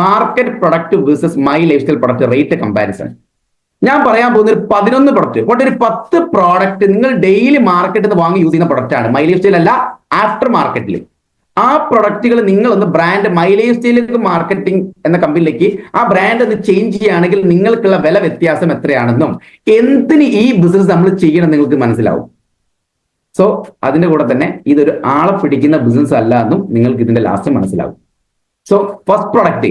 Market product versus my life style product rate comparison ഞാൻ പറയാൻ പോകുന്ന ഒരു പതിനൊന്ന് പ്രൊഡക്റ്റ് പോട്ടെ ഒരു പത്ത് പ്രോഡക്റ്റ് നിങ്ങൾ ഡെയിലി മാർക്കറ്റിൽ നിന്ന് വാങ്ങി യൂസ് ചെയ്യുന്ന പ്രൊഡക്റ്റ് ആണ്. മൈ ലൈഫ് സ്റ്റൈൽ അല്ല ആഫ്റ്റർ മാർക്കറ്റിൽ ആ പ്രൊഡക്റ്റുകൾ നിങ്ങൾ ഒന്ന് ബ്രാൻഡ് മൈ ലൈഫ് സ്റ്റൈലിലേക്ക് മാർക്കറ്റിംഗ് എന്ന കമ്പനിയിലേക്ക് ആ ബ്രാൻഡ് ഒന്ന് ചേഞ്ച് ചെയ്യുകയാണെങ്കിൽ നിങ്ങൾക്കുള്ള വില വ്യത്യാസം എത്രയാണെന്നും എന്തിന് ഈ ബിസിനസ് നമ്മൾ ചെയ്യണം നിങ്ങൾക്ക് മനസ്സിലാവും. സോ അതിന്റെ കൂടെ തന്നെ ഇതൊരു ആളെ പിടിക്കുന്ന ബിസിനസ് അല്ല എന്നും നിങ്ങൾക്ക് ഇതിന്റെ ലാസ്റ്റ് മനസ്സിലാവും. So first product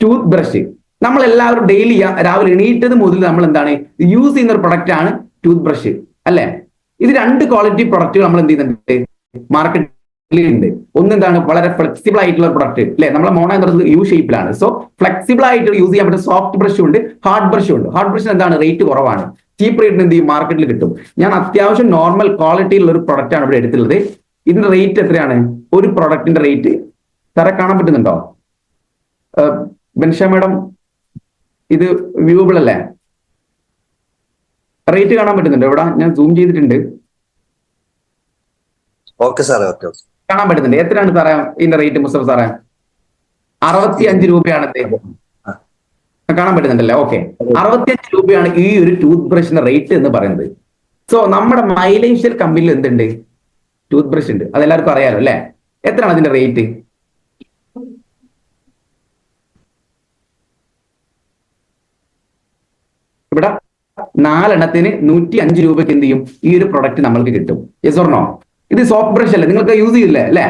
tooth brush നമ്മൾ എല്ലാവരും ഡെയിലി രാവിലെ എണീറ്റത് മുതൽ നമ്മൾ എന്താണ് യൂസ് ചെയ്യുന്ന ഒരു പ്രൊഡക്റ്റ് ആണ് ടൂത്ത് ബ്രഷ് അല്ലെ? ഇത് രണ്ട് ക്വാളിറ്റി പ്രൊഡക്റ്റുകൾ നമ്മൾ എന്ത് ചെയ്യുന്നുണ്ട് മാർക്കറ്റിൽ ഉണ്ട് ഒന്ന് എന്താണ് വളരെ ഫ്ലെക്സിബിൾ ആയിട്ടുള്ള പ്രൊഡക്റ്റ് അല്ലെ? നമ്മളെ മോണ എന്ന് പറയുന്നത്? യു ഷേപ്പിലാണ് സോ ഫ്ലെക്സിബിൾ ആയിട്ട് യൂസ് ചെയ്യാൻ പറ്റുന്ന സോഫ്റ്റ് ബ്രഷും ഉണ്ട് ഹാർഡ് ബ്രഷും ഉണ്ട്. ഹാർഡ് ബ്രഷിന് എന്താണ്? റേറ്റ് കുറവാണ്. ചീപ്പ് റേറ്റിന് എന്ത് ചെയ്യും? മാർക്കറ്റിൽ കിട്ടും. ഞാൻ അത്യാവശ്യം നോർമൽ ക്വാളിറ്റിയിലുള്ള ഒരു പ്രൊഡക്റ്റ് ആണ് ഇവിടെ എടുത്തുള്ളത് ഇതിന്റെ റേറ്റ് എത്രയാണ്? ഒരു പ്രൊഡക്റ്റിന്റെ റേറ്റ് സാറെ കാണാൻ പറ്റുന്നുണ്ടോ? ബെൻഷ മാഡം ഇത് വ്യൂവബിൾ അല്ലേ? റേറ്റ് കാണാൻ പറ്റുന്നുണ്ടോ? ഇവിടെ ഞാൻ സൂം ചെയ്തിട്ടുണ്ട്. ഓക്കെ സാറേ ഓക്കെ ഓക്കെ കാണാൻ പറ്റുന്നുണ്ട്. എത്രയാണ് സാറേ ഇതിന്റെ റേറ്റ് മുസ്തഫ സാറേ? അറുപത്തി അഞ്ച് രൂപയാണ് അദ്ദേഹം കാണാൻ പറ്റുന്നുണ്ടല്ലേ? ഓക്കെ അറുപത്തി അഞ്ച് രൂപയാണ് ഈ ഒരു ടൂത്ത് ബ്രഷിന്റെ റേറ്റ് എന്ന് പറയുന്നത്. സോ നമ്മുടെ മൈലേഷ്യൽ കമ്പനിയിൽ എന്തുണ്ട്? ടൂത്ത് ബ്രഷ് ഉണ്ട്. അതെല്ലാവർക്കും അറിയാലോ അല്ലെ? എത്രയാണ് അതിന്റെ റേറ്റ് ഇവിടെ നാലെണ്ണത്തിന് നൂറ്റി അഞ്ച് രൂപയ്ക്ക് എന്ത് ചെയ്യും? ഈ ഒരു പ്രൊഡക്റ്റ് നമ്മൾക്ക് കിട്ടും. യെസ് ഓർണോ ഇത് സോഫ്റ്റ് ബ്രഷ് അല്ലേ? നിങ്ങൾക്ക് യൂസ് ചെയ്യില്ലേ അല്ലേ?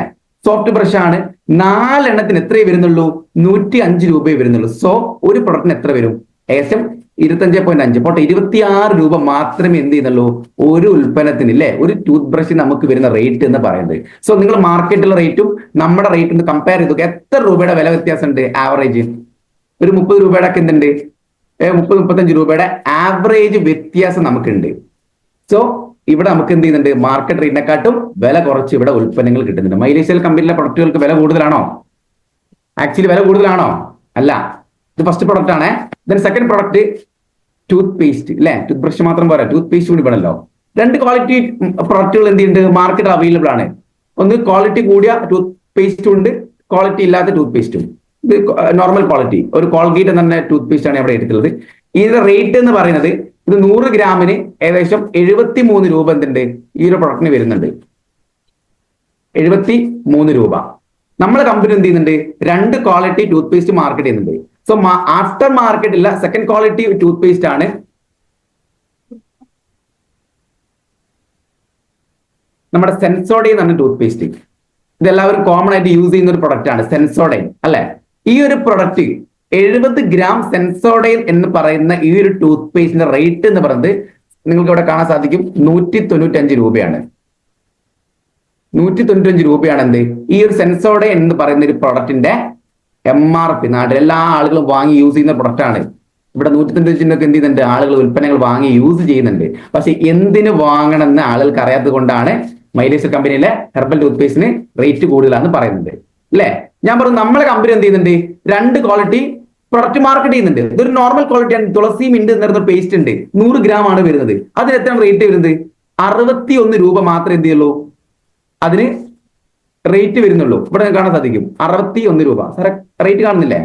സോഫ്റ്റ് ബ്രഷ് ആണ്. നാലെണ്ണത്തിന് എത്രയേ വരുന്നുള്ളൂ? നൂറ്റി അഞ്ച് രൂപയെ വരുന്നുള്ളൂ. സോ ഒരു പ്രൊഡക്റ്റിന് എത്ര വരും? ഏകദേശം ഇരുപത്തഞ്ച് പോയിന്റ് അഞ്ച്. പോട്ടെ ഇരുപത്തിയാറ് രൂപ മാത്രമേ എന്ത് ചെയ്യുന്നുള്ളൂ? ഒരു ഉൽപ്പന്നത്തിന് ഇല്ലേ? ഒരു ടൂത്ത് ബ്രഷ് നമുക്ക് വരുന്ന റേറ്റ് എന്ന് പറയുന്നത്. സോ നിങ്ങൾ മാർക്കറ്റിലെ റേറ്റും നമ്മുടെ റേറ്റും കമ്പയർ ചെയ്ത് എത്ര രൂപയുടെ വില വ്യത്യാസം ഉണ്ട് ആവറേജ് ഒരു മുപ്പത് രൂപയുടെ ഒക്കെ എന്തുണ്ട്? മുപ്പത് മുപ്പത്തഞ്ച് രൂപയുടെ ആവറേജ് വ്യത്യാസം നമുക്കുണ്ട്. സോ ഇവിടെ നമുക്ക് എന്ത് ചെയ്യുന്നുണ്ട്? മാർക്കറ്റ് റേറ്റിനെക്കാട്ടും വില കുറച്ച് ഇവിടെ ഉൽപ്പന്നങ്ങൾ കിട്ടുന്നുണ്ട്. മൈലേഷ്യൽ കമ്പനിയിലെ പ്രൊഡക്റ്റുകൾക്ക് വില കൂടുതലാണോ? ആക്ച്വലി വില കൂടുതലാണോ? അല്ല. ഇത് ഫസ്റ്റ് പ്രൊഡക്റ്റ് ആണ്. Then second product tooth paste അല്ലെ ടൂത്ത് ബ്രഷ് മാത്രം പോരാ. ടൂത്ത് പേസ്റ്റ് കൂടി വേണമല്ലോ രണ്ട് ക്വാളിറ്റി പ്രൊഡക്റ്റുകൾ എന്ത് ചെയ്യുന്നുണ്ട്? മാർക്കറ്റ് അവൈലബിൾ ആണ്. ഒന്ന് ക്വാളിറ്റി കൂടിയ ടൂത്ത് പേസ്റ്റും ഉണ്ട്. ക്വാളിറ്റി ഇല്ലാത്ത ടൂത്ത് പേസ്റ്റും നോർമൽ ക്വാളിറ്റി ഒരു കോൾഗേറ്റ് എന്ന് പറഞ്ഞ ടൂത്ത് പേസ്റ്റ് ആണ് ഇവിടെ എടുത്തുള്ളത് ഇതിന്റെ റേറ്റ് എന്ന് പറയുന്നത് ഇത് നൂറ് ഗ്രാമിന് ഏകദേശം എഴുപത്തി മൂന്ന് രൂപ എന്തുണ്ട്? ഈ ഒരു പ്രൊഡക്റ്റിന് വരുന്നുണ്ട്. എഴുപത്തി മൂന്ന് രൂപ. നമ്മുടെ കമ്പനി എന്ത് ചെയ്യുന്നുണ്ട്? രണ്ട് ക്വാളിറ്റി ടൂത്ത് പേസ്റ്റ് മാർക്കറ്റ് ചെയ്യുന്നുണ്ട് സോ ആഫ്റ്റർ മാർക്കറ്റ് ഇല്ല സെക്കൻഡ് ക്വാളിറ്റി ടൂത്ത് പേസ്റ്റ് ആണ്. നമ്മുടെ സെൻസോഡൈൻ പറഞ്ഞ ടൂത്ത് പേസ്റ്റ് ഇതെല്ലാവരും കോമൺ ആയിട്ട് യൂസ് ചെയ്യുന്ന ഒരു പ്രൊഡക്റ്റ് ആണ് സെൻസോഡൈൻ അല്ലെ ഈ ഒരു പ്രൊഡക്റ്റ് എഴുപത് ഗ്രാം സെൻസോഡൈൻ എന്ന് പറയുന്ന ഈ ഒരു ടൂത്ത് പേസ്റ്റിന്റെ റേറ്റ് എന്ന് പറയുന്നത് നിങ്ങൾക്ക് ഇവിടെ കാണാൻ സാധിക്കും നൂറ്റി തൊണ്ണൂറ്റഞ്ച് രൂപയാണ്. നൂറ്റി തൊണ്ണൂറ്റഞ്ച് രൂപയാണ് എന്ത്? ഈ ഒരു സെൻസോഡൈൻ എന്ന് പറയുന്ന ഒരു പ്രൊഡക്റ്റിന്റെ എം ആർ പി നാട്ടിൽ എല്ലാ ആളുകളും വാങ്ങി യൂസ് ചെയ്യുന്ന പ്രൊഡക്റ്റ് ആണ്. ഇവിടെ നൂറ്റി തൊണ്ണൂറ്റഞ്ചിനൊക്കെ എന്ത് ചെയ്യുന്നുണ്ട്? ആളുകൾ ഉൽപ്പന്നങ്ങൾ വാങ്ങി യൂസ് ചെയ്യുന്നുണ്ട്. പക്ഷെ എന്തിന് വാങ്ങണമെന്ന് ആളുകൾക്ക് അറിയാത്തത് കൊണ്ടാണ് മൈലേസ് കമ്പനിയിലെ ഹെർബൽ ടൂത്ത് പേസ്റ്റിന് റേറ്റ് കൂടുതലാണെന്ന് പറയുന്നത്. അല്ലേ? ഞാൻ പറഞ്ഞു നമ്മളെ കമ്പനി എന്ത് ചെയ്യുന്നുണ്ട് രണ്ട് ക്വാളിറ്റി പ്രൊഡക്റ്റ് മാർക്കറ്റ് ചെയ്യുന്നുണ്ട്. ഇതൊരു നോർമൽ ക്വാളിറ്റി ആണ്. തുളസി മിന്റ് എന്ന് പറയുന്ന പേസ്റ്റ് ഉണ്ട്. നൂറ് ഗ്രാം ആണ് വരുന്നത്. അതിന് എത്ര റേറ്റ് വരുന്നത്? അറുപത്തി ഒന്ന് രൂപ മാത്രമേ എന്ത് ചെയ്യുള്ളൂ? അതിന് റേറ്റ് വരുന്നുള്ളൂ. ഇവിടെ കാണാൻ സാധിക്കും. അറുപത്തി ഒന്ന് രൂപ. സാറെ റേറ്റ് കാണുന്നില്ലേ?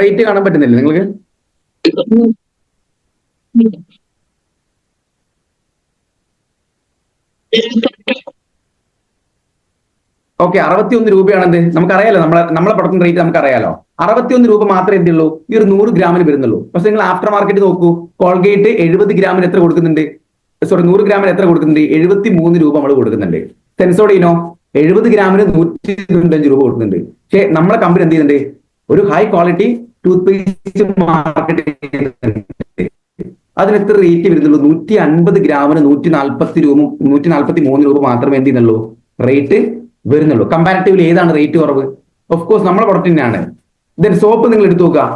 റേറ്റ് കാണാൻ പറ്റുന്നില്ലേ നിങ്ങൾക്ക്? ഓക്കെ അറുപത്തി ഒന്ന് രൂപയാണെന്ത്? നമുക്കറിയാലോ നമ്മളെ നമ്മളെ പ്രൊഡക്റ്റിന്റെ റേറ്റ് നമുക്കറിയാലോ. അറുപത്തി ഒന്ന് രൂപ മാത്രമേ എന്തുള്ളൂ ഈ ഒരു നൂറ് ഗ്രാമിന് വരുന്നുള്ളൂ. പക്ഷെ നിങ്ങൾ ആഫ്റ്റർ മാർക്കറ്റ് നോക്കൂ. കോൾഗേറ്റ് എഴുപത് ഗ്രാമിന് എത്ര കൊടുക്കുന്നുണ്ട്? സോറി നൂറ് ഗ്രാമിന് എത്ര കൊടുക്കുന്നുണ്ട്? എഴുപത്തി മൂന്ന് രൂപ നമ്മൾ കൊടുക്കുന്നുണ്ട്. സെൻസോഡീനോ എഴുപത് ഗ്രാമിന് നൂറ്റി തൊണ്ണൂറ്റഞ്ച് രൂപ കൊടുക്കുന്നുണ്ട്. പക്ഷേ നമ്മളെ കമ്പനി എന്ത് ചെയ്യുന്നുണ്ട്? ഒരു high quality tooth paste market അതിന് എത്ര റേറ്റ് വരുന്നുള്ളൂ? നൂറ്റി അൻപത് ഗ്രാമിന് നൂറ്റി നാൽപ്പത്തി രൂപ നൂറ്റി നാൽപ്പത്തി മൂന്ന് രൂപ മാത്രമേ എന്ത് ചെയ്യുന്നുള്ളൂ? റേറ്റ് വരുന്നുള്ളൂ. കമ്പാരിറ്റീവ്ലി ഏതാണ് റേറ്റ് കുറവ്? ഓഫ് കോഴ്സ് നമ്മളെ പ്രൊഡക്റ്റ് തന്നെയാണ്. ദെൻ സോപ്പ് നിങ്ങൾ എടുത്തു നോക്കുക.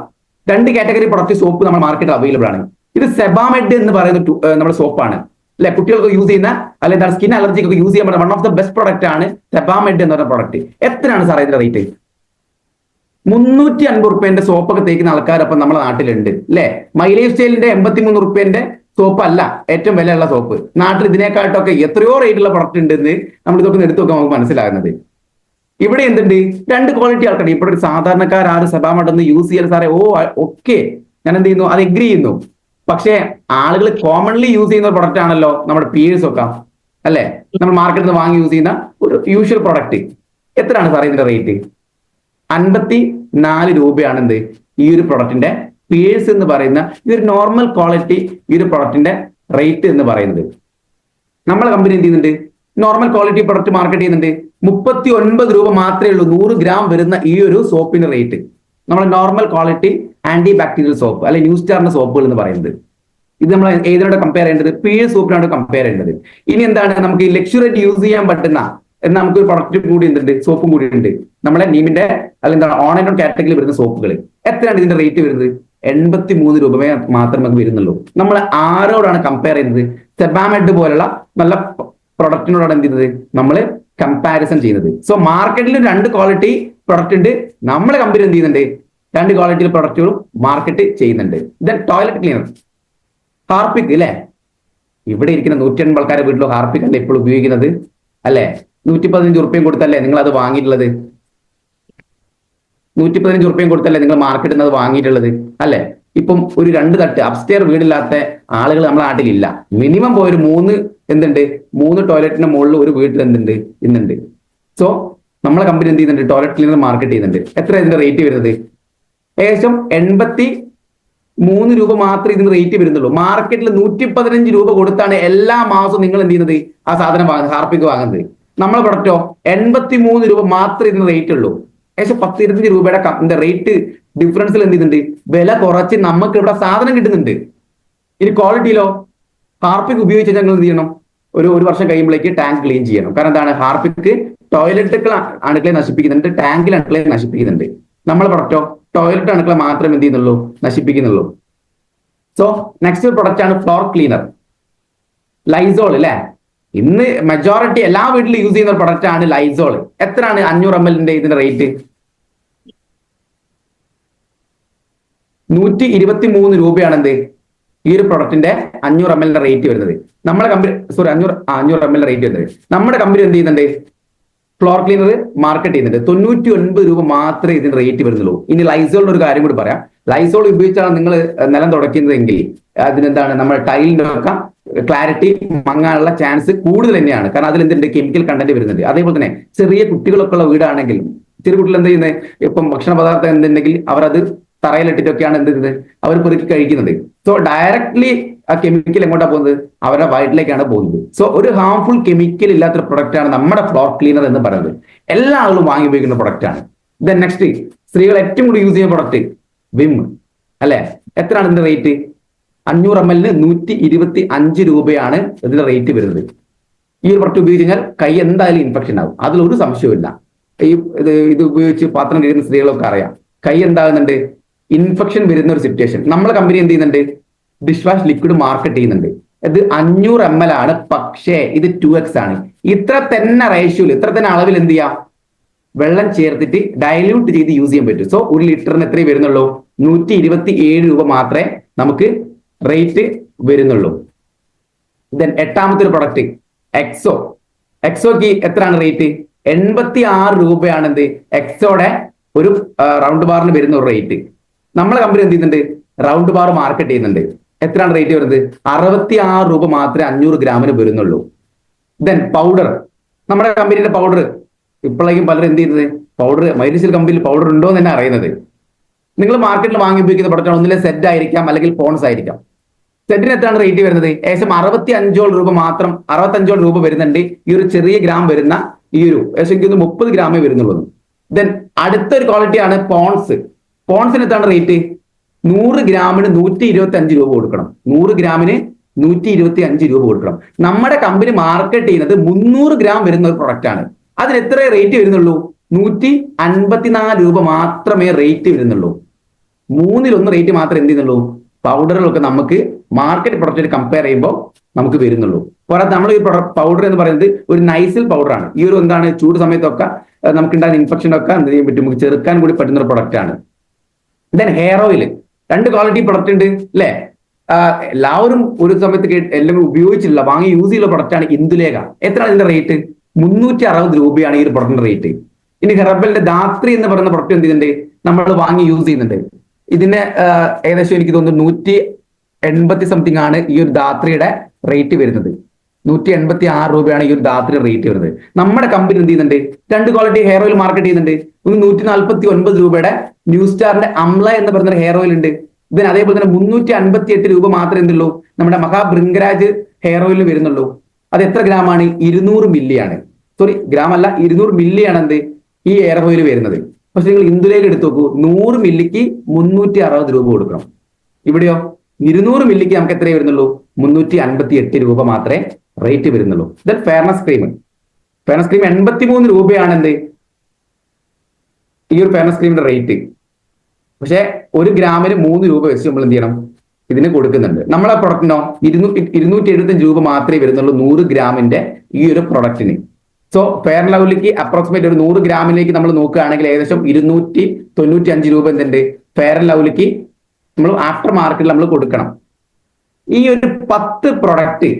രണ്ട് കാറ്റഗറി പ്രൊഡക്റ്റ് സോപ്പ് നമ്മുടെ മാർക്കറ്റ് അവൈലബിൾ ആണ്. ഇത് സെബാമെഡ് എന്ന് പറയുന്ന നമ്മുടെ സോപ്പാണ് അല്ലെ? കുട്ടികൾക്ക് യൂസ് ചെയ്യുന്ന അല്ലെങ്കിൽ സ്കിൻ അലർജിക്കൊക്കെ യൂസ് ചെയ്യാൻ പറ്റുന്ന one of the best product ആണ് സെബാമെഡ് എന്ന് പറയുന്ന പ്രൊഡക്റ്റ് എത്രയാണ് സാറേ ഇതിന്റെ റേറ്റ് മുന്നൂറ്റി അൻപത് റുപ്യന്റെ സോപ്പൊക്കെ തേക്കുന്ന ആൾക്കാരപ്പം നമ്മുടെ നാട്ടിലുണ്ട് അല്ലെ മൈലേജ് സ്റ്റൈലിന്റെ എൺപത്തി മൂന്ന് റുപ്യന്റെ സോപ്പ് അല്ല ഏറ്റവും വിലയുള്ള സോപ്പ്. നാട്ടിൽ ഇതിനേക്കാട്ടൊക്കെ എത്രയോ റേറ്റുള്ള പ്രൊഡക്റ്റ് ഉണ്ടെന്ന് നമ്മൾ ഇതൊക്കെ എടുത്തു നോക്കാൻ നമുക്ക് മനസ്സിലാകുന്നത്. ഇവിടെ എന്തുണ്ട്? രണ്ട് ക്വാളിറ്റി ആൾക്കാർ ഇവിടെ ഒരു സാധാരണക്കാർ ആരും സഭാമട്ടൊന്ന് യൂസ് ചെയ്യാൻ സാറേ ഓ ഓക്കെ ഞാൻ എന്ത് ചെയ്യുന്നു? അത് എഗ്രി ചെയ്യുന്നു. പക്ഷേ ആളുകൾ കോമൺലി യൂസ് ചെയ്യുന്ന പ്രൊഡക്റ്റ് ആണല്ലോ നമ്മുടെ പീഴ്സ് ഒക്കെ അല്ലെ? നമ്മൾ മാർക്കറ്റിൽ നിന്ന് വാങ്ങി യൂസ് ചെയ്യുന്ന ഒരു യൂഷ്വൽ പ്രൊഡക്റ്റ് എത്രയാണ് സാറേ ഇതിന്റെ റേറ്റ് അൻപത്തി നാല് രൂപയാണ് എന്ത് ഈ ഒരു പ്രൊഡക്റ്റിന്റെ പിയേഴ്സ് എന്ന് പറയുന്ന ഈ ഒരു നോർമൽ ക്വാളിറ്റി ഈ ഒരു പ്രൊഡക്റ്റിന്റെ റേറ്റ് എന്ന് പറയുന്നത്. നമ്മളെ കമ്പനി എന്ത് ചെയ്യുന്നുണ്ട്? നോർമൽ ക്വാളിറ്റി പ്രൊഡക്റ്റ് മാർക്കറ്റ് ചെയ്യുന്നുണ്ട്. മുപ്പത്തി ഒൻപത് രൂപ മാത്രമേ ഉള്ളൂ. നൂറ് ഗ്രാം വരുന്ന ഈ ഒരു സോപ്പിന്റെ റേറ്റ് നമ്മൾ normal quality anti bacterial soap അല്ലെ ന്യൂ സ്റ്റാറിന്റെ സോപ്പുകൾ എന്ന് പറയുന്നത്. ഇത് നമ്മൾ ഏതിനോട് കമ്പയർ ചെയ്യേണ്ടത്? പി എ സോപ്പിനോട് കമ്പയർ ചെയ്യേണ്ടത്. ഇനി എന്താണ്? നമുക്ക് ഈ ലക്ഷറേറ്റ് യൂസ് ചെയ്യാൻ പറ്റുന്ന നമുക്ക് ഒരു പ്രൊഡക്റ്റ് കൂടി ഉണ്ട് സോപ്പും കൂടി ഉണ്ട്. നമ്മളെ നീമിന്റെ അല്ലെങ്കിൽ എന്താണ് ഓൺ ആൻഡ് ഓൺ കാറ്റഗറിയിൽ വരുന്ന സോപ്പുകൾ എത്രയാണ് ഇതിന്റെ റേറ്റ് വരുന്നത്? എൺപത്തി മൂന്ന് രൂപയെ മാത്രമേ വരുന്നുള്ളൂ. നമ്മൾ ആരോടാണ് കമ്പയർ ചെയ്യുന്നത്? സെബാമെഡ് പോലുള്ള നല്ല പ്രൊഡക്റ്റിനോടാണ് എന്ത് ചെയ്യുന്നത്? നമ്മൾ കമ്പാരിസൺ ചെയ്യുന്നത്. സോ മാർക്കറ്റിൽ രണ്ട് ക്വാളിറ്റി പ്രൊഡക്റ്റ് ഉണ്ട്. നമ്മളെ കമ്പനി എന്ത് ചെയ്യുന്നുണ്ട്? രണ്ട് ക്വാളിറ്റി പ്രൊഡക്റ്റുകളും മാർക്കറ്റ് ചെയ്യുന്നുണ്ട്. ദെൻ ടോയ്ലറ്റ് ക്ലീനർ ഹാർപ്പിക് അല്ലേ ഇവിടെ ഇരിക്കുന്ന നൂറ്റി അൻപത് ആൾക്കാരുടെ വീട്ടിലോ ഹാർപ്പിക് അല്ലേ ഇപ്പോൾ ഉപയോഗിക്കുന്നത്? അല്ലെ? നൂറ്റി പതിനഞ്ച് ഉറുപ്പ്യം കൊടുത്തല്ലേ നിങ്ങൾ അത് വാങ്ങിയിട്ടുള്ളത്? നൂറ്റി പതിനഞ്ച് ഉറുപ്പ്യം കൊടുത്തല്ലേ നിങ്ങൾ മാർക്കറ്റിൽ നിന്ന് അത് വാങ്ങിയിട്ടുള്ളത്? അല്ലെ? ഇപ്പം ഒരു രണ്ട് തട്ട് അപ്സ്റ്റെയർ വീടില്ലാത്ത ആളുകൾ നമ്മുടെ നാട്ടിലില്ല. മിനിമം പോയൊരു മൂന്ന് എന്തുണ്ട്? മൂന്ന് ടോയ്ലറ്റിന്റെ മുകളിൽ ഒരു വീട്ടിൽ എന്തുണ്ട്? ഇന്നുണ്ട്. സോ നമ്മളെ കമ്പനി എന്ത് ചെയ്യുന്നുണ്ട്? ടോയ്ലറ്റ് ക്ലീനർ മാർക്കറ്റ് ചെയ്യുന്നുണ്ട്. എത്ര ഇതിന്റെ റേറ്റ് വരുന്നത്? ഏകദേശം എൺപത്തി മൂന്ന് രൂപ മാത്രമേ ഇതിന് റേറ്റ് വരുന്നുള്ളൂ. മാർക്കറ്റിൽ നൂറ്റി പതിനഞ്ച് രൂപ കൊടുത്താണ് എല്ലാ മാസവും നിങ്ങൾ എന്ത് ചെയ്യുന്നത്? ആ സാധനം വാങ്ങുന്നത് ഹാർപ്പിക്ക് വാങ്ങുന്നത്. നമ്മളെ പ്രൊഡക്റ്റോ എൺപത്തി മൂന്ന് രൂപ മാത്രമേ ഇതിന് റേറ്റ് ഉള്ളൂ. ഏകദേശം പത്ത് ഇരുപത്തഞ്ച് രൂപയുടെ എന്താ റേറ്റ് ഡിഫറൻസിൽ എന്ത് ചെയ്യുന്നുണ്ട്? വില കുറച്ച് നമുക്ക് ഇവിടെ സാധനം കിട്ടുന്നുണ്ട്. ഇനി ക്വാളിറ്റിയിലോ ഹാർപ്പിക് ഉപയോഗിച്ച് ഞങ്ങൾ എന്ത് ചെയ്യണം? ഒരു ഒരു വർഷം കഴിയുമ്പോഴേക്ക് ടാങ്ക് ക്ലീൻ ചെയ്യണം. കാരണം എന്താണ്? ഹാർപ്പിക്ക് ടോയ്ലറ്റുകൾ അണുക്കളെ നശിപ്പിക്കുന്നുണ്ട്. ടാങ്കിൽ അണുക്കളെ നശിപ്പിക്കുന്നുണ്ട്. നമ്മൾ പ്രൊഡക്റ്റോ ടോയ്ലറ്റ് അണുക്കളെ മാത്രം എന്ത് ചെയ്യുന്നുള്ളൂ? നശിപ്പിക്കുന്നുള്ളൂ. സോ നെക്സ്റ്റ് പ്രൊഡക്റ്റ് ആണ് ഫ്ലോർ ക്ലീനർ ലൈസോൾ അല്ലേ ഇന്ന് മെജോറിറ്റി എല്ലാ വീട്ടിലും യൂസ് ചെയ്യുന്ന പ്രൊഡക്റ്റ് ആണ് ലൈസോൾ എത്രയാണ് അഞ്ഞൂറ് എം എല്ലിന്റെ ഇതിന്റെ റേറ്റ് നൂറ്റി ഇരുപത്തി മൂന്ന് രൂപയാണ് എന്ത്? ഈ ഒരു പ്രൊഡക്റ്റിന്റെ അഞ്ഞൂറ് എം എല്ലിന്റെ റേറ്റ് വരുന്നത്. നമ്മുടെ കമ്പനി സോറി അഞ്ഞൂറ് അഞ്ഞൂറ് എം എൽ റേറ്റ് വരുന്നത്. നമ്മുടെ കമ്പനി എന്ത് ചെയ്യുന്നുണ്ട്? ഫ്ലോർ ക്ലീനർ മാർക്കറ്റ് ചെയ്യുന്നുണ്ട്. തൊണ്ണൂറ്റി ഒൻപത് രൂപ മാത്രമേ ഇതിന് റേറ്റ് വരുന്നുള്ളൂ. ഇനി ലൈസോളിന്റെ ഒരു കാര്യം കൂടി പറയാം. ലൈസോൾ ഉപയോഗിച്ചാണ് നിങ്ങൾ നിലം തുടയ്ക്കുന്നതെങ്കിൽ അതിനെന്താണ് നമ്മൾ ടൈലിന്റെ ഒക്കെ ക്ലാരിറ്റി മങ്ങാനുള്ള ചാൻസ് കൂടുതൽ തന്നെയാണ്. കാരണം അതിൽ എന്തുണ്ട്? കെമിക്കൽ കണ്ടന്റ് വരുന്നുണ്ട്. അതേപോലെ തന്നെ ചെറിയ കുട്ടികളൊക്കെ ഉള്ള വീടാണെങ്കിലും ചെറിയ കുട്ടികൾ എന്ത് ചെയ്യുന്നത് ഇപ്പം ഭക്ഷണ പദാർത്ഥം എന്തുണ്ടെങ്കിൽ അവരത് തറയിലിട്ടിട്ടൊക്കെയാണ് എന്ത് ചെയ്യുന്നത് അവർ പെറുക്കി കഴിക്കുന്നത്. സോ ഡയറക്ട്ലി ആ കെമിക്കൽ എങ്ങോട്ടാണ് പോകുന്നത്? അവരുടെ വയറ്റിലേക്കാണ് പോകുന്നത്. സോ ഒരു ഹാംഫുൾ കെമിക്കൽ ഇല്ലാത്തൊരു പ്രൊഡക്റ്റ് ആണ് നമ്മുടെ ഫ്ലോർ ക്ലീനർ എന്ന് പറയുന്നത്. എല്ലാ ആളുകളും വാങ്ങി ഉപയോഗിക്കുന്ന പ്രൊഡക്റ്റ് ആണ്. ദെൻ നെക്സ്റ്റ് സ്ത്രീകൾ ഏറ്റവും കൂടുതൽ യൂസ് ചെയ്യുന്ന പ്രൊഡക്റ്റ് വിം. അല്ലെ? എത്രയാണ് ഇതിന്റെ റേറ്റ് അഞ്ഞൂറ് എം എല്ലിന് നൂറ്റി ഇരുപത്തി അഞ്ച് രൂപയാണ് ഇതിന്റെ റേറ്റ് വരുന്നത്. ഈ ഒരു പ്രൊഡക്റ്റ് ഉപയോഗിച്ച് കഴിഞ്ഞാൽ കൈ എന്തായാലും ഇൻഫെക്ഷൻ ആവും അതിലൊരു സംശയമില്ല ഈ ഇത് ഇത് ഉപയോഗിച്ച് പാത്രം കഴിയുന്ന സ്ത്രീകളൊക്കെ അറിയാം. കൈ എന്താകുന്നുണ്ട്? ഇൻഫെക്ഷൻ വരുന്ന ഒരു സിറ്റുവേഷൻ നമ്മളെ കമ്പനി എന്ത് ചെയ്യുന്നുണ്ട്? ഡിഷ് വാഷ് ലിക്വിഡ് മാർക്കറ്റ് ചെയ്യുന്നുണ്ട്. ഇത് അഞ്ഞൂറ് എം എൽ ആണ്. പക്ഷേ ഇത് ടു എക്സ് ആണ്. ഇത്ര തന്നെ റേഷ്യോയിൽ ഇത്ര തന്നെ അളവിൽ എന്ത് ചെയ്യാം? വെള്ളം ചേർത്തിട്ട് ഡയല്യൂട്ട് ചെയ്ത് യൂസ് ചെയ്യാൻ പറ്റും. സോ ഒരു ലിറ്ററിന് എത്രയും വരുന്നുള്ളൂ? നൂറ്റി ഇരുപത്തി ഏഴ് രൂപ മാത്രമേ നമുക്ക് റേറ്റ് വരുന്നുള്ളൂ. ദെൻ എട്ടാമത്തെ ഒരു പ്രൊഡക്റ്റ് എക്സോ എക്സോക്ക് എത്രയാണ് റേറ്റ് എൺപത്തി ആറ് രൂപയാണ് എന്ത്? എക്സോടെ ഒരു റൗണ്ട് ബാറിന് വരുന്ന ഒരു റേറ്റ് നമ്മളെ കമ്പനി എന്ത് ചെയ്യുന്നുണ്ട്? റൗണ്ട് ബാർ മാർക്കറ്റ് ചെയ്യുന്നുണ്ട്. എത്രയാണ് റേറ്റ് വരുന്നത്? അറുപത്തി ആറ് രൂപ മാത്രമേ അഞ്ഞൂറ് ഗ്രാമിന് വരുന്നുള്ളൂ. ദെൻ പൗഡർ നമ്മുടെ കമ്പനിയുടെ പൗഡർ ഇപ്പോഴേക്കും പലരും എന്ത് ചെയ്യുന്നത്? പൗഡർ മൈലിസിൽ കമ്പനിയിൽ പൗഡർ ഉണ്ടോ എന്ന് തന്നെ അറിയുന്നത്. നിങ്ങൾ മാർക്കറ്റിൽ വാങ്ങി ഉപയോഗിക്കുന്ന പ്രൊഡക്റ്റ് ഒന്നിലെ സെറ്റ് ആയിരിക്കാം അല്ലെങ്കിൽ ഫോൺസ് ആയിരിക്കാം. സെറ്റിന് എത്രയാണ് റേറ്റ് വരുന്നത്? ഏകദേശം അറുപത്തി അഞ്ചോളം രൂപ മാത്രം അറുപത്തി അഞ്ചോളം രൂപ വരുന്നുണ്ട്. ഈ ഒരു ചെറിയ ഗ്രാം വരുന്ന ഈ ഒരു ഏകദേശം എനിക്ക് മുപ്പത് ഗ്രാമേ വരുന്നുള്ളൂ. ദെൻ അടുത്തൊരു ക്വാളിറ്റിയാണ് പോൺസ് പോൺസിന് എത്രയാണ് റേറ്റ് നൂറ് ഗ്രാമിന് നൂറ്റി ഇരുപത്തി അഞ്ച് രൂപ കൊടുക്കണം. നൂറ് ഗ്രാമിന് നൂറ്റി ഇരുപത്തി അഞ്ച് രൂപ കൊടുക്കണം. നമ്മുടെ കമ്പനി മാർക്കറ്റ് ചെയ്യുന്നത് മുന്നൂറ് ഗ്രാം വരുന്ന ഒരു പ്രൊഡക്റ്റ് ആണ്. അതിന് എത്ര റേറ്റ് വരുന്നുള്ളൂ? നൂറ്റി അൻപത്തിനാല് രൂപ മാത്രമേ റേറ്റ് വരുന്നുള്ളൂ. മൂന്നിലൊന്ന് റേറ്റ് മാത്രമേ എന്ത് ചെയ്യുന്നുള്ളൂ? പൗഡറുകളൊക്കെ നമുക്ക് മാർക്കറ്റ് പ്രൊഡക്റ്റ് കമ്പയർ ചെയ്യുമ്പോൾ നമുക്ക് വരുന്നുള്ളൂ. പോരാ നമ്മൾ ഈ പൗഡർ എന്ന് പറയുന്നത് ഒരു നൈസിൽ പൗഡറാണ് ഈ ഒരു എന്താണ് ചൂട് സമയത്തൊക്കെ അഹ് നമുക്ക് ഉണ്ടാകുന്ന ഇൻഫെക്ഷൻ ഒക്കെ എന്ത് ചെയ്യാൻ പറ്റും. നമുക്ക് ചെറുക്കാൻ കൂടി പറ്റുന്ന ഒരു പ്രൊഡക്റ്റ് ആണ്. ദെൻ ഹെയർ ഓയിൽ രണ്ട് ക്വാളിറ്റി പ്രൊഡക്റ്റ് ഉണ്ട് അല്ലേ എല്ലാവരും ഒരു സമയത്ത് എല്ലാം ഉപയോഗിച്ചില്ല വാങ്ങി യൂസ് ചെയ്യുന്ന പ്രൊഡക്റ്റ് ആണ് ഇന്ദുലേഖ. എത്ര അതിന്റെ റേറ്റ് മുന്നൂറ്റി അറുപത് രൂപയാണ് ഈ ഒരു പ്രൊഡക്റ്റിന്റെ റേറ്റ് ഇനി ഹെർബലിന്റെ ധാത്രി എന്ന് പറയുന്ന പ്രൊഡക്റ്റ് എന്ത് ചെയ്യുന്നുണ്ട്? നമ്മൾ വാങ്ങി യൂസ് ചെയ്യുന്നുണ്ട്. ഇതിന് ആ, ഏകദേശം എനിക്ക് തോന്നുന്നു നൂറ്റി എൺപത്തി സംതിങ് ആണ് ഈ ഒരു ധാത്രിയുടെ റേറ്റ് വരുന്നത്. നൂറ്റി എൺപത്തി ആറ് രൂപയാണ് ഈ ഒരു ധാത്രി റേറ്റ് വരുന്നത്. നമ്മുടെ കമ്പനി എന്ത് ചെയ്യുന്നുണ്ട് രണ്ട് ക്വാളിറ്റി ഹെയർ ഓയിൽ മാർക്കറ്റ് ചെയ്യുന്നുണ്ട്. നൂറ്റി നാൽപ്പത്തി ഒൻപത് രൂപയുടെ ന്യൂ സ്റ്റാറിന്റെ അംല എന്ന് പറയുന്ന ഹെയർ ഓയിൽ ഉണ്ട്. ഇതിന് അതേപോലെ തന്നെ മുന്നൂറ്റി അൻപത്തി എട്ട് രൂപ മാത്രമേ എന്തുള്ളൂ? നമ്മുടെ മഹാബൃംഗരാജ് ഹെയർ ഓയിൽ വരുന്നുള്ളൂ. അത് എത്ര ഗ്രാമാണ് ഇരുന്നൂറ് മില്ലിയാണ് സോറി ഗ്രാം അല്ല ഇരുന്നൂറ് മില്ലിയാണ് എന്ത്? ഈ ഹെയർ ഓയിൽ വരുന്നത്. പക്ഷെ നിങ്ങൾ ഇന്ദുലേക്ക് എടുത്തു നോക്കൂ. നൂറ് മില്ലിക്ക് മുന്നൂറ്റി അറുപത് രൂപ കൊടുക്കണം. ഇവിടെയോ? ഇരുന്നൂറ് മില്ലിക്ക് നമുക്ക് എത്രയേ വരുന്നുള്ളൂ? മുന്നൂറ്റി അൻപത്തി എട്ട് രൂപ മാത്രമേ റേറ്റ് വരുന്നുള്ളൂ. ഇത് ഫെയർനെസ് ക്രീം ഫെയർനെസ് ക്രീം എൺപത്തി മൂന്ന് രൂപയാണ് എന്ത് ഈ ഒരു ഫെയർനെസ് ക്രീമിന്റെ റേറ്റ് പക്ഷെ ഒരു ഗ്രാമിന് മൂന്ന് രൂപ വെച്ച് നമ്മൾ എന്ത് ചെയ്യണം? ഇതിന് കൊടുക്കുന്നുണ്ട്. നമ്മളെ പ്രൊഡക്റ്റിനോ ഇരുന്നൂ ഇരുന്നൂറ്റി എഴുപത്തഞ്ച് രൂപ മാത്രമേ വരുന്നുള്ളൂ നൂറ് ഗ്രാമിന്റെ ഈ ഒരു പ്രൊഡക്റ്റിന് സോ പേർ ലെവലിലേക്ക് അപ്രോക്സിമേറ്റ് ഒരു നൂറ് ഗ്രാമിലേക്ക് നമ്മൾ നോക്കുകയാണെങ്കിൽ ഏകദേശം ഇരുന്നൂറ്റി തൊണ്ണൂറ്റി അഞ്ച് രൂപ എന്തുണ്ട്? പേർ ലെവലിലേക്ക് നമ്മൾ ആഫ്റ്റർ മാർക്കറ്റിൽ നമ്മൾ കൊടുക്കണം. ഈ ഒരു പത്ത് പ്രൊഡക്റ്റ്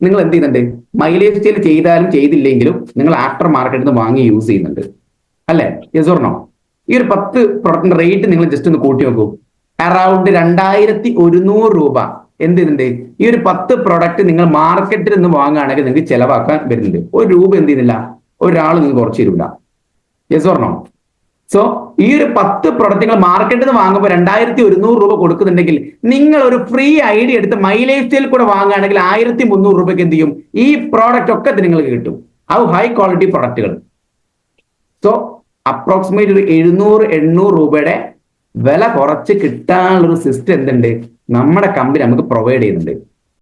നിങ്ങൾ എന്ത് ചെയ്യുന്നുണ്ട്? മൈലേജ് സെയിൽ ചെയ്താലും ചെയ്തില്ലെങ്കിലും നിങ്ങൾ ആഫ്റ്റർ മാർക്കറ്റിൽ നിന്ന് വാങ്ങി യൂസ് ചെയ്യുന്നുണ്ട്. അല്ലേ? യെസ് ഓർണോ ഈ ഒരു പത്ത് പ്രൊഡക്റ്റിന്റെ റേറ്റ് നിങ്ങൾ ജസ്റ്റ് ഒന്ന് കൂട്ടി നോക്കൂ. അറൌണ്ട് രണ്ടായിരത്തി ഒരുന്നൂറ് രൂപ. എന്ത് ചെയ്യുന്നുണ്ട് ഈ ഒരു പത്ത് പ്രൊഡക്റ്റ് നിങ്ങൾ മാർക്കറ്റിൽ നിന്ന് വാങ്ങുകയാണെങ്കിൽ നിങ്ങൾക്ക് ചിലവാക്കാൻ വരുന്നുണ്ട്. ഒരു രൂപ എന്ത് ചെയ്യുന്നില്ല. ഒരാൾ നിങ്ങൾക്ക് കുറച്ച് തരില്ല യെസ് ഓർണോ സോ ഈ ഒരു പത്ത് പ്രൊഡക്റ്റ് നിങ്ങൾ മാർക്കറ്റിൽ നിന്ന് വാങ്ങുമ്പോൾ രണ്ടായിരത്തി ഒരുന്നൂറ് രൂപ കൊടുക്കുന്നുണ്ടെങ്കിൽ നിങ്ങൾ ഒരു ഫ്രീ ഐഡിയ എടുത്ത് മൈലേജ് സ്റ്റൈൽ കൂടെ വാങ്ങുകയാണെങ്കിൽ ആയിരത്തി മുന്നൂറ് രൂപയ്ക്ക് എന്ത് ചെയ്യും? ഈ പ്രോഡക്റ്റ് ഒക്കെ നിങ്ങൾക്ക് കിട്ടും. അത് ഹൈ ക്വാളിറ്റി പ്രൊഡക്റ്റുകൾ സോ അപ്രോക്സിമേറ്റ് ഒരു എഴുന്നൂറ് എണ്ണൂറ് രൂപയുടെ വില കുറച്ച് കിട്ടാനുള്ള ഒരു സിസ്റ്റം എന്തുണ്ട്? നമ്മുടെ കമ്പനി നമുക്ക് പ്രൊവൈഡ് ചെയ്യുന്നുണ്ട്.